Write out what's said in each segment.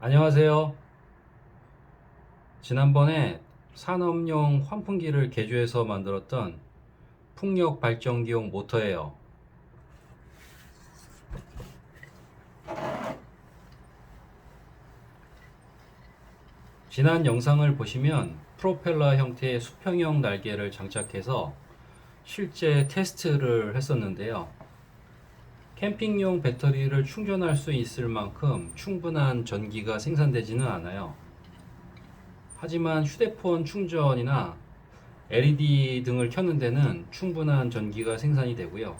안녕하세요. 지난번에 산업용 환풍기를 개조해서 만들었던 풍력 발전기용 모터예요. 지난 영상을 보시면 프로펠러 형태의 수평형 날개를 장착해서 실제 테스트를 했었는데요. 캠핑용 배터리를 충전할 수 있을 만큼 충분한 전기가 생산되지는 않아요. 하지만 휴대폰 충전이나 LED 등을 켜는 데는 충분한 전기가 생산이 되고요.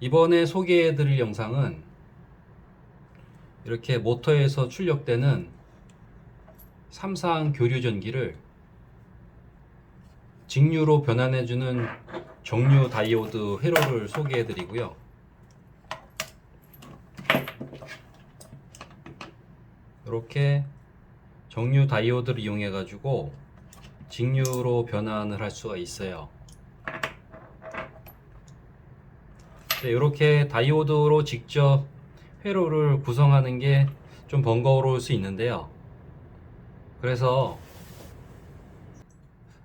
이번에 소개해 드릴 영상은 이렇게 모터에서 출력되는 삼상 교류 전기를 직류로 변환해주는 정류 다이오드 회로를 소개해 드리고요. 이렇게 정류 다이오드를 이용해 가지고 직류로 변환을 할 수가 있어요. 네, 이렇게 다이오드로 직접 회로를 구성하는 게 좀 번거로울 수 있는데요. 그래서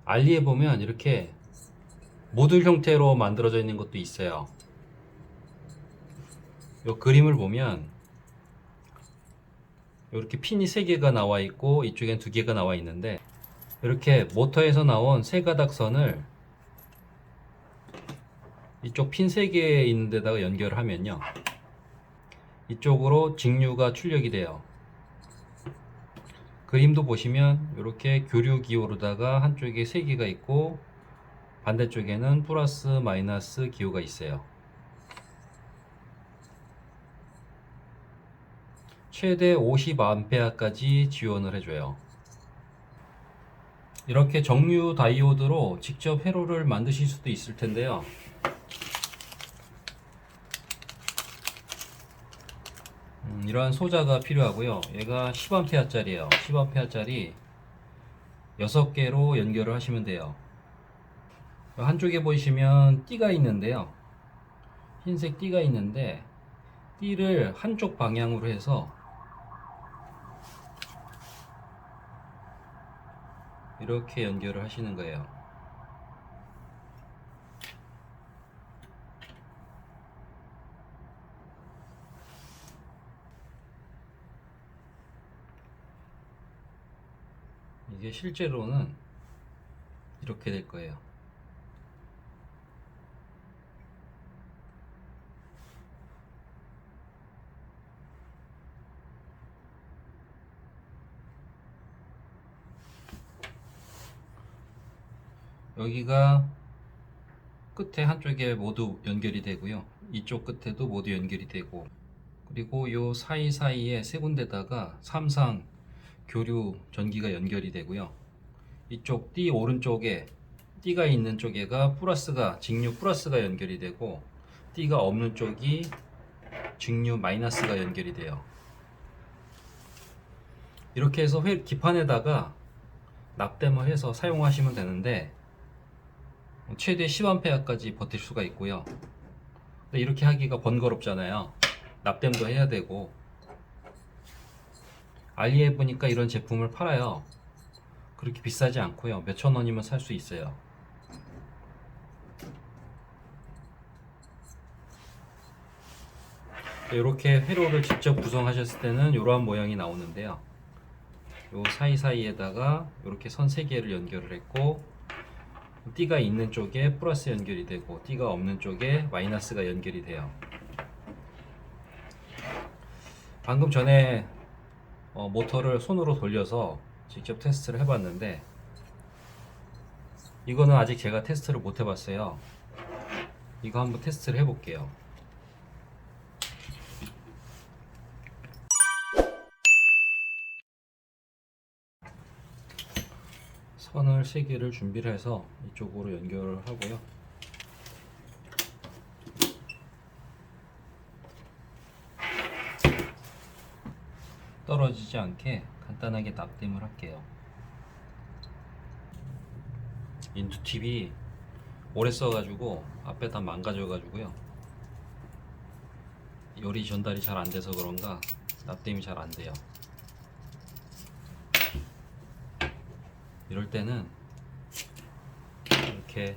알리에 보면 이렇게 모듈 형태로 만들어져 있는 것도 있어요. 이 그림을 보면 이렇게 핀이 3개가 나와 있고 이쪽엔 2개가 나와 있는데 이렇게 모터에서 나온 세 가닥 선을 이쪽 핀 3개 있는 데다가 연결을 하면요. 이쪽으로 직류가 출력이 돼요. 그림도 보시면 이렇게 교류 기호로다가 한쪽에 3개가 있고 반대쪽에는 플러스 마이너스 기호가 있어요 최대 50A까지 지원을 해줘요. 이렇게 정류 다이오드로 직접 회로를 만드실 수도 있을 텐데요. 음, 이러한 소자가 필요하고요. 얘가 10A짜리예요. 10A짜리 6개로 연결을 하시면 돼요. 한쪽에 보시면 띠가 있는데요. 흰색 띠가 있는데 띠를 한쪽 방향으로 해서 이렇게 연결을 하시는 거예요. 이게 실제로는 이렇게 될 거예요. 여기가 끝에 한쪽에 모두 연결이 되고요. 이쪽 끝에도 모두 연결이 되고 그리고 요 사이사이에 세 군데다가 삼상 교류 전기가 연결이 되고요. 이쪽 띠 오른쪽에 띠가 있는 쪽에가 플러스가 직류 플러스가 연결이 되고 띠가 없는 쪽이 직류 마이너스가 연결이 돼요. 이렇게 해서 회 기판에다가 납땜을 해서 사용하시면 되는데 최대 10A까지 버틸 수가 있고요. 이렇게 하기가 번거롭잖아요. 납땜도 해야 되고. 알리에 보니까 이런 제품을 팔아요. 그렇게 비싸지 않고요. 몇천 원이면 살 수 있어요. 이렇게 회로를 직접 구성하셨을 때는 이러한 모양이 나오는데요. 요 사이사이에다가 이렇게 선 3개를 연결을 했고 띠가 있는 쪽에 플러스 연결이 되고 띠가 없는 쪽에 마이너스가 연결이 돼요. 방금 전에 어, 모터를 손으로 돌려서 직접 테스트를 해봤는데 이거는 아직 제가 테스트를 못 해봤어요. 이거 한번 테스트를 해볼게요. 선을 세 개를 준비를 해서 이쪽으로 연결을 하고요. 떨어지지 않게 간단하게 납땜을 할게요. 인투팁이 오래 써가지고 앞에 다 망가져가지고요. 열이 전달이 잘 안 돼서 그런가 납땜이 잘 안 돼요. 이럴 때는 이렇게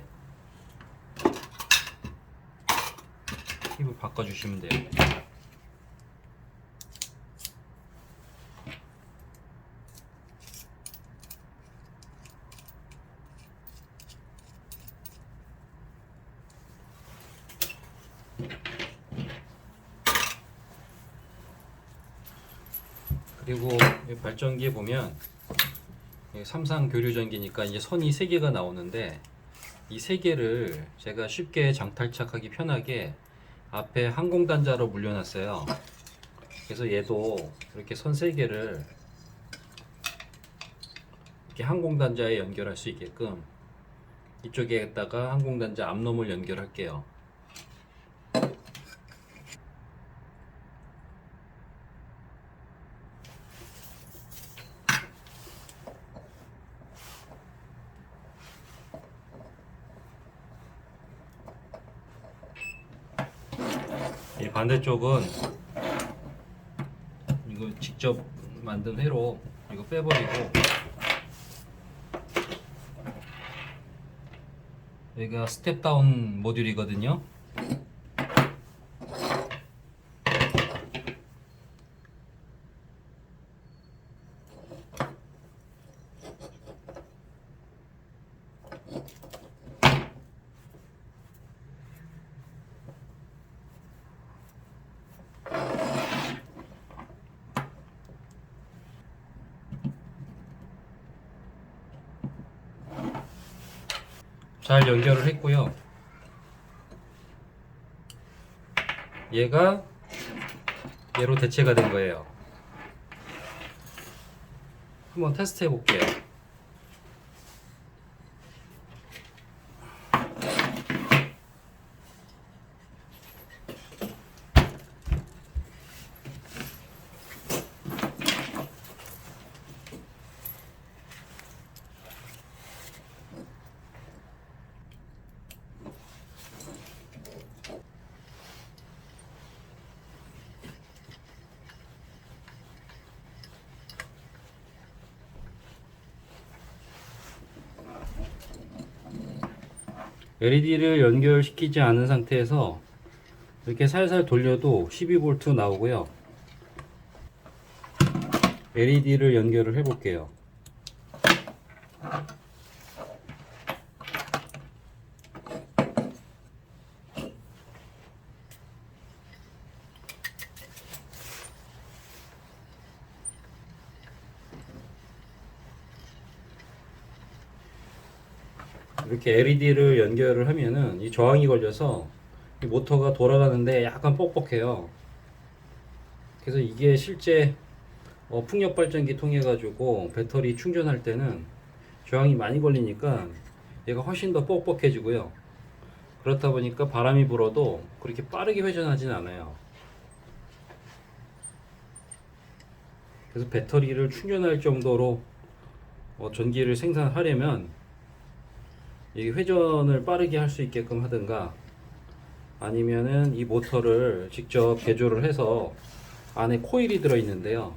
힙을 바꿔주시면 돼요. 그리고 이 발전기에 보면 삼상 교류 전기니까 이제 선이 세 개가 나오는데 이 세 개를 제가 쉽게 장탈착하기 편하게 앞에 항공 단자로 물려놨어요. 그래서 얘도 이렇게 선 세 개를 이렇게 항공 단자에 연결할 수 있게끔 이쪽에다가 항공 단자 앞놈을 연결할게요. 이 반대쪽은 이거 직접 만든 회로 이거 빼버리고 여기가 스텝 다운 모듈이거든요. 잘 연결을 했고요. 얘가 얘로 대체가 된 거예요. 한번 테스트 해 볼게요. LED를 연결시키지 않은 상태에서 이렇게 살살 돌려도 12V 나오고요. LED를 연결을 해 볼게요. 이렇게 LED를 연결을 하면은 이 저항이 걸려서 이 모터가 돌아가는데 약간 뻑뻑해요. 그래서 이게 실제 어, 풍력 발전기 통해 가지고 배터리 충전할 때는 저항이 많이 걸리니까 얘가 훨씬 더 뻑뻑해지고요. 그렇다 보니까 바람이 불어도 그렇게 빠르게 회전하진 않아요. 그래서 배터리를 충전할 정도로 어, 전기를 생산하려면 이 회전을 빠르게 할 수 있게끔 하든가 아니면은 이 모터를 직접 개조를 해서 안에 코일이 들어 있는데요.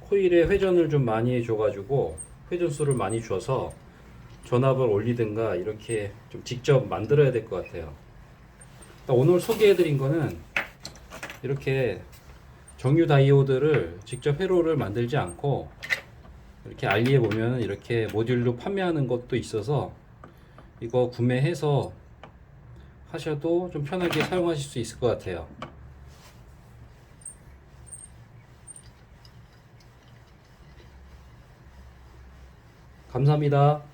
코일에 회전을 좀 많이 줘 가지고 회전수를 많이 줘서 전압을 올리든가 이렇게 좀 직접 만들어야 될 것 같아요. 오늘 소개해 드린 거는 이렇게 정유 다이오드를 직접 회로를 만들지 않고 이렇게 알리에 보면 이렇게 모듈로 판매하는 것도 있어서 이거 구매해서 하셔도 좀 편하게 사용하실 수 있을 것 같아요. 감사합니다.